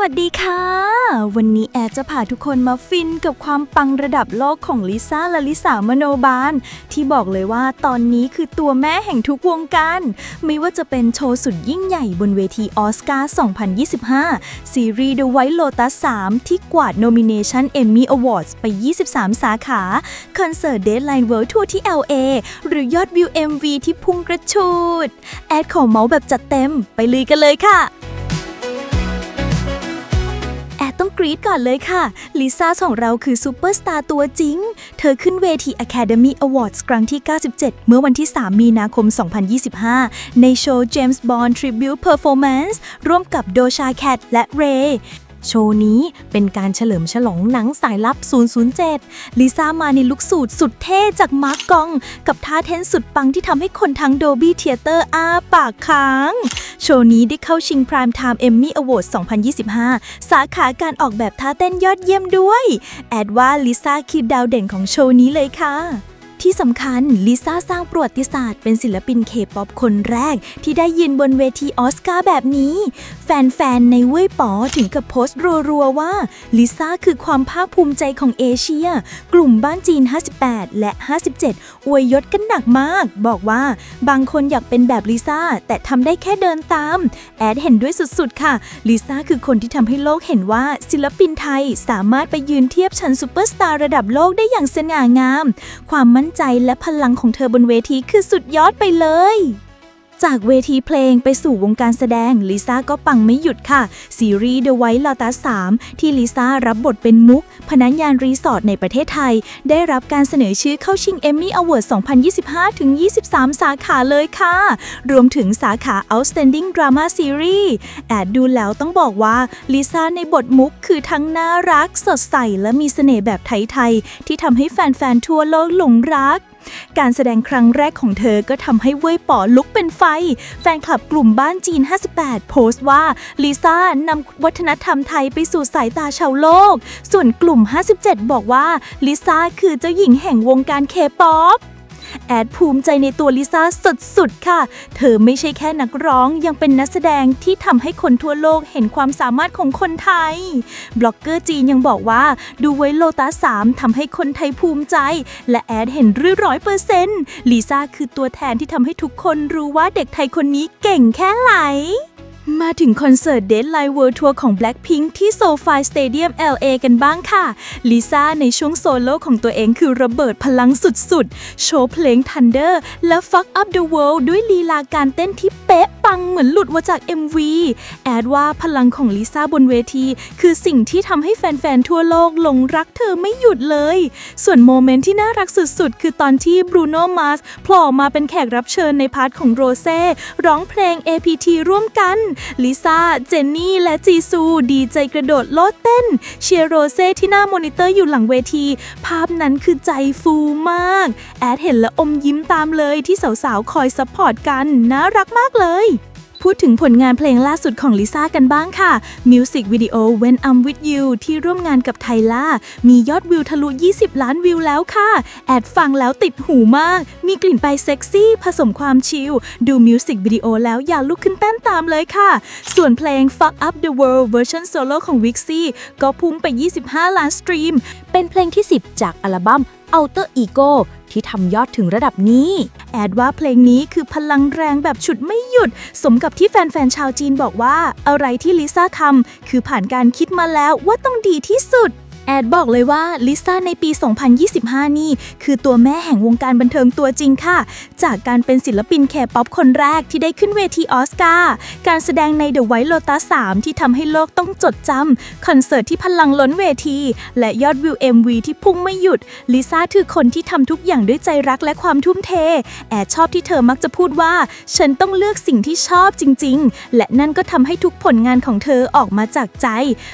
วัสดีค่ะ วันนี้แอดจะพาทุกคนมาฟินกับความปังระดับโลกของลิซ่าและลิสามโนบาล ที่บอกเลยว่าตอนนี้คือตัวแม่แห่งทุกวงการ ไม่ว่าจะเป็นโชว์สุดยิ่งใหญ่บนเวทีออสการ์ 2025 ซีรีส์ The White Lotus 3 ที่กวาดโนมิเนชัน Emmy Awards ไป 23 สาขา คอนเสิร์ต Deadline World Tour ที่ LA หรือยอดวิว MV ที่พุ่งกระชูด แอดขอเมาส์แบบจัดเต็มไปลุยกันเลยค่ะ ต้องกรี๊ดก่อนเลยค่ะ ลิซ่าของเราคือซูเปอร์สตาร์ตัวจริง เธอขึ้นเวที Academy Awards ครั้งที่ 97 เมื่อวันที่ 3 มีนาคม 2025 ในโชว์ James Bond Tribute Performance ร่วมกับโดชาแคทและเรย์ โชว์นี้เป็นการเฉลิมฉลองหนังสายลับ 007 ลิซ่ามาในลุคสูทสุดเท่จากมาร์กกอง กับท่าเต้นสุดปังที่ทำให้คนทั้งโดบี้เทเตอร์อ้าปากค้าง โชว์นี้ได้เข้าชิง Prime Time Emmy Awards 2025 สาขาการออกแบบท่าเต้นยอดเยี่ยมด้วย แอดว่าลิซ่าคือดาวเด่นของโชว์นี้เลยค่ะ ที่สำคัญลิซ่าสร้างประวัติศาสตร์เป็นศิลปินเคป๊อปคนแรก ที่ได้ยืนบนเวทีออสการ์แบบนี้ แฟนๆ ในเว่ยป๋อถึงกับโพสต์รัวๆ ว่าลิซ่าคือความภาคภูมิใจของเอเชีย กลุ่มบ้านจีน 58 และ 57 อวยยศกันหนักมาก บอกว่าบางคนอยากเป็นแบบลิซ่า แต่ทำได้แค่เดินตาม แอดเห็นด้วยสุดๆ ค่ะลิซ่าคือคนที่ทำให้โลกเห็นว่าศิลปินไทยสามารถไปยืนเทียบชั้นซูเปอร์สตาร์ระดับโลกได้อย่างสง่างาม ความมั่นใจและพลังของเธอบนเวทีคือสุดยอดไปเลย จากเวทีเพลงไปสู่วงการแสดงลิซ่าก็ปังไม่หยุดค่ะ ซีรีส์ The White Lotus 3 ที่ลิซ่ารับบทเป็นมุก พนักงานรีสอร์ทในประเทศไทย ได้รับการเสนอชื่อเข้าชิง Emmy Award 2025 ถึง 23 สาขาเลยค่ะ รวมถึงสาขา Outstanding Drama Series แอดดูแล้วต้องบอกว่าลิซ่าในบทมุกคือทั้งน่ารักสดใสและมีเสน่ห์แบบไทยๆที่ทำให้แฟนๆทั่วโลกหลงรัก การแสดงครั้งแรกของเธอก็ทำให้เว่ยป๋อลุกเป็นไฟ แฟนคลับกลุ่มบ้านจีน 58 โพสต์ว่าลิซ่านำวัฒนธรรมไทยไปสู่สายตาชาวโลก ส่วนกลุ่ม 57 บอกว่าลิซ่าคือเจ้าหญิงแห่งวงการเคป๊อป แอดภูมิใจในตัวลิซ่าสุดๆ ค่ะ เธอไม่ใช่แค่นักร้องยังเป็นนักแสดงที่ทำให้คนทั่วโลกเห็นความสามารถของคนไทย บล็อกเกอร์จีนยังบอกว่าดูไว้โลตัสามทำให้คนไทยภูมิใจ และแอดเห็นรื้อร้อยเปอร์เซ็นต์ลิซ่าคือตัวแทนที่ทำให้ทุกคนรู้ว่าเด็กไทยคนนี้เก่งแค่ไหน มาถึงคอนเสิร์ตเดทไลน์เวิลด์ทัวร์ของ Blackpink ที่โซฟาสเตเดียม LA กันบ้างค่ะ ลิซ่าในช่วงโซโล่ของตัวเองคือระเบิดพลังสุดๆ โชว์เพลง Thunder และ Fuck Up the World ด้วยลีลาการเต้นที่เป๊ะ ปังเหมือนหลุดมาจาก MV แอดว่าพลังของลิซ่าบนเวที คือสิ่งที่ทำให้แฟน ๆ ทั่วโลกหลงรักเธอไม่หยุดเลย ส่วนโมเมนต์ที่น่ารักสุด ๆ คือตอนที่บรูโนมาสโผล่มาเป็นแขกรับเชิญในพาร์ทของโรเซ่ร้องเพลง APT ร่วมกันลิซ่า เจนนี่ และจีซู ดีใจกระโดดโลดเต้น เชียร์โรเซ่ที่หน้ามอนิเตอร์อยู่หลังเวที ภาพนั้นคือใจฟูมาก แอดเห็นและอมยิ้มตามเลยที่สาว ๆ คอยซัพพอร์ตกัน น่ารักมากเลย พูดถึงผลงานเพลงล่าสุดของลิซ่ากันบ้างค่ะ มิวสิกวิดีโอ When I'm With You ที่ร่วมงานกับไทล่า มียอดวิวทะลุ 20 ล้านวิวแล้วค่ะ แอดฟังแล้วติดหูมาก มีกลิ่นไปเซ็กซี่ ผสมความชิล ดูมิวสิกวิดีโอแล้วอย่าลุกขึ้นเต้นตามเลยค่ะ ส่วนเพลง Fuck Up the World เวอร์ชันโซโล่ของ Wixie ก็พุ่งไป 25 ล้านสตรีม เป็นเพลงที่ 10 จากอัลบั้ม เอาเตอร์อีโก้ที่ทำยอดถึงระดับนี้ แอดว่าเพลงนี้คือพลังแรงแบบฉุดไม่หยุด สมกับที่แฟนๆชาวจีนบอกว่า อะไรที่ลิซ่าทำคือผ่านการคิดมาแล้วว่าต้องดีที่สุด แอดบอกเลยว่าลิซ่าในปี 2025 นี่ คือตัวแม่แห่งวงการบันเทิงตัวจริงค่ะ จากการเป็นศิลปินแคป๊อปคนแรกที่ได้ขึ้นเวทีออสการ์ การแสดงใน The White Lotus 3 ที่ทำให้โลกต้องจดจำคอนเสิร์ตที่พลังล้นเวที และยอดวิว MV ที่พุ่งไม่หยุด ลิซ่าคือคนที่ทำทุกอย่างด้วยใจรักและความทุ่มเท แอดชอบที่เธอมักจะพูดว่า ฉันต้องเลือกสิ่งที่ชอบจริง ๆ และนั่นก็ทำให้ทุกผลงานของเธอออกมาจากใจ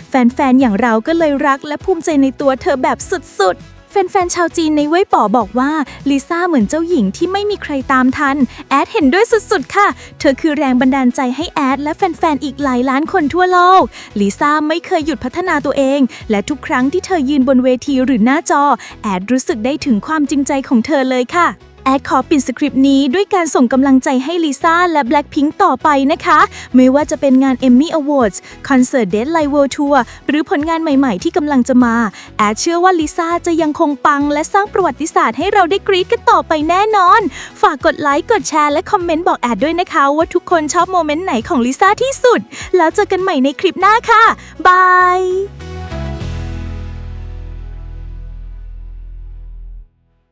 แฟนๆอย่างเราก็เลยรักและภูมิใจในตัวเธอแบบสุดๆ แฟนๆ ชาวจีนในเว่ยป๋อบอกว่าลิซ่าเหมือนเจ้าหญิงที่ไม่มีใครตามทัน แอดเห็นด้วยสุดๆ ค่ะ เธอคือแรงบันดาลใจให้แอดและแฟนๆ อีกหลายล้านคนทั่วโลกลิซ่าไม่เคยหยุดพัฒนาตัวเอง และทุกครั้งที่เธอยืนบนเวทีหรือหน้าจอ แอดรู้สึกได้ถึงความจริงใจของเธอเลยค่ะ แอดขอปิดสคริปต์นี้ด้วยการส่งกำลังใจให้ลิซ่าและ Blackpink ต่อไปนะคะ ไม่ว่าจะเป็นงาน Emmy Awards คอนเสิร์ต Deadline World Tour หรือผลงานใหม่ๆที่กำลังจะมา แอดเชื่อว่าลิซ่าจะยังคงปัง และสร้างประวัติศาสตร์ให้เราได้กรี๊ดกันต่อไปแน่นอน ฝากกดไลค์ กดแชร์ และคอมเมนต์บอกแอดด้วยนะคะ ว่าทุกคนชอบโมเมนต์ไหนของลิซ่าที่สุด แล้วเจอกันใหม่ในคลิปหน้าค่ะ บาย